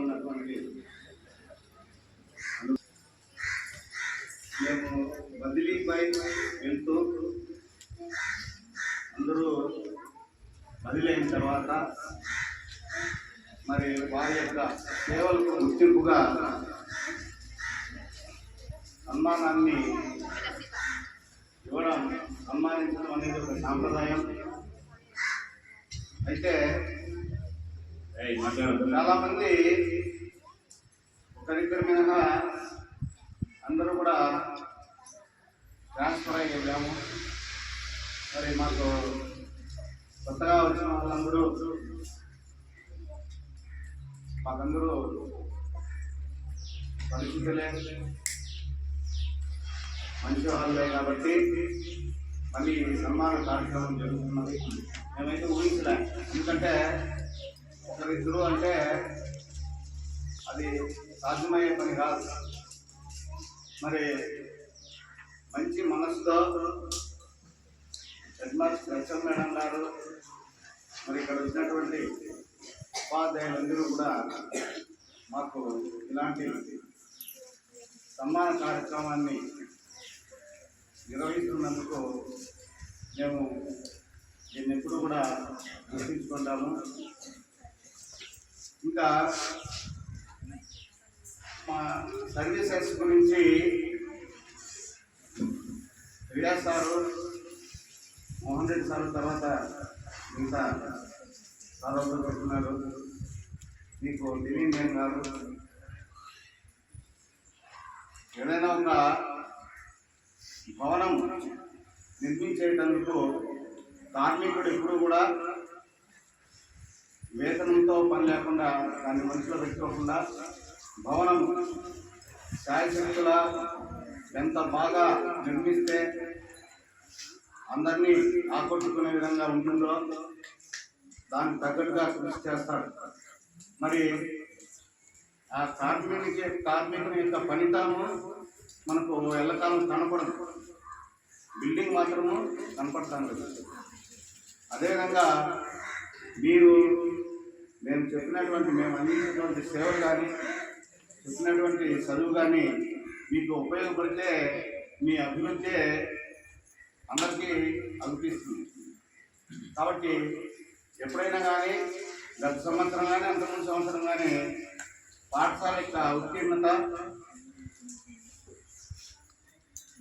ఉన్నటువంటి మేము బదిలీపై వెళ్తూ అందరూ బదిలీ అయిన తర్వాత మరి వారి యొక్క సేవలకు గుర్తింపుగా సన్మానాన్ని ఇవ్వడం సన్మానించడం అనేది ఒక సాంప్రదాయం. అయితే చాలా మంది ఒకరిద్దరు మినహా అందరూ కూడా ట్రాన్స్ఫర్ అయ్యి వెళ్ళాము. మరి మాకు కొత్తగా వచ్చిన వాళ్ళందరూ మాకందరూ పరిస్థితులే మంచి వాళ్ళే కాబట్టి మళ్ళీ సన్మాన కార్యక్రమం జరుగుతున్నది. మేమైతే ఊహించలే. ఎందుకంటే ఒకరిద్దరు అంటే అది సాధ్యమయ్యే పని కాదు. మరి మంచి మనసుతో హెడ్మాస్ మాస్టర్ మేడం గారు మరి ఇక్కడ వచ్చినటువంటి ఉపాధ్యాయులందరూ కూడా మాకు ఇలాంటి సమ్మాన కార్యక్రమాన్ని నిర్వహిస్తున్నందుకు మేము దీన్ని ఎప్పుడు కూడా గుర్తించుకుంటాము. ఇంకా మా సర్వీసెస్ గురించి రియా సారు మోహన్ రెడ్డి సార్ తర్వాత మిగతా సార్ పెట్టున్నారు మీకు దిలీన్ కాదు. గారు ఏదైనా ఒక భవనం నిర్మించేటందుకు కార్మికుడు ఎప్పుడు కూడా వేతనంతో పని లేకుండా దాన్ని మనసులో పెట్టుకోకుండా భవనం శాయశక్తుల ఎంత బాగా నిర్మిస్తే అందరినీ ఆకట్టుకునే విధంగా ఉంటుందో దానికి తగ్గట్టుగా కృషి చేస్తాడు. మరి ఆ కార్మికునికి కార్మికుని యొక్క ఫలితము మనకు ఎల్లకాలం కనపడదు. బిల్డింగ్ మాత్రము కనపడతాం అదేవిధంగా మీరు మేము చెప్పినటువంటి మేము అందించినటువంటి సేవలు కానీ చెప్పినటువంటి చదువు కానీ మీకు ఉపయోగపడితే మీ అభివృద్ధి అందరికీ అనిపిస్తుంది. కాబట్టి ఎప్పుడైనా కానీ గత సంవత్సరం కానీ అంతకుముందు సంవత్సరం కానీ పాఠశాల యొక్క ఉత్తీర్ణత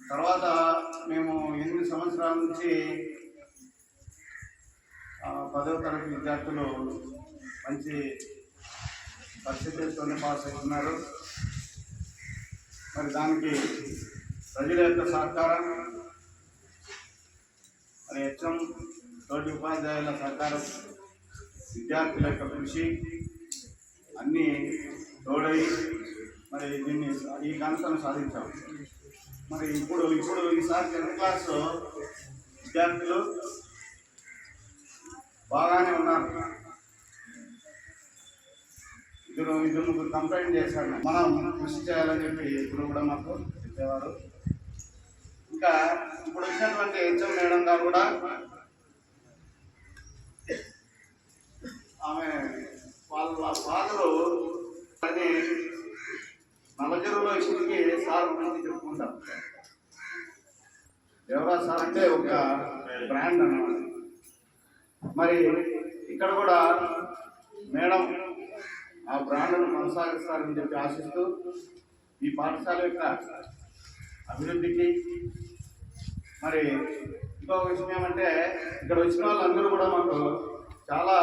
తర్వాత మేము ఎనిమిది సంవత్సరాల నుంచి పదవ తరగతి విద్యార్థులు మంచి పరిస్థితులతోనే పాస్ అవుతున్నారు మరి దానికి ప్రజల యొక్క సహకారం మరి హెచ్ఎం తోటి ఉపాధ్యాయుల సహకారం విద్యార్థుల యొక్క కృషి అన్నీ తోడై మరి దీన్ని ఈ ఘనతను సాధించాం. మరి ఇప్పుడు ఇప్పుడు ఈసారి టెన్త్ క్లాస్ విద్యార్థులు బాగానే ఉన్నారు. ఇద్దరు ఇద్దరు ముగ్గురు కంప్లైంట్ చేశాడు మనం కృషి చేయాలని చెప్పి ఇప్పుడు కూడా మాకు చెప్పేవారు. ఇంకా ఇప్పుడు వచ్చినటువంటి హెచ్ఎం మేడం గారు కూడా ఆమె వాళ్ళ ఫాదరు అది నలజరులో ఇప్పటికి సార్ గురించి చెప్పుకుంటాం ఎవరా సార్ అంటే ఒక బ్రాండ్ అన్నమాట. మరి ఇక్కడ కూడా మేడం ఆ బ్రాండ్ను కొనసాగిస్తారని చెప్పి ఆశిస్తూ ఈ పాఠశాల యొక్క అభివృద్ధికి మరి ఇంకొక విషయం ఏమంటే ఇక్కడ వచ్చిన వాళ్ళందరూ కూడా మాకు చాలా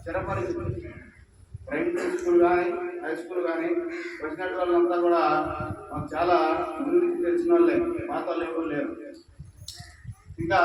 చిరపరిచితులు ప్రైమరీ స్కూల్ కానీ హై స్కూల్ కానీ వచ్చినట్టు వాళ్ళంతా కూడా మాకు చాలా అభివృద్ధి తెలిసిన వాళ్ళే పాత వాళ్ళు ఎవరు లేరు. ఇంకా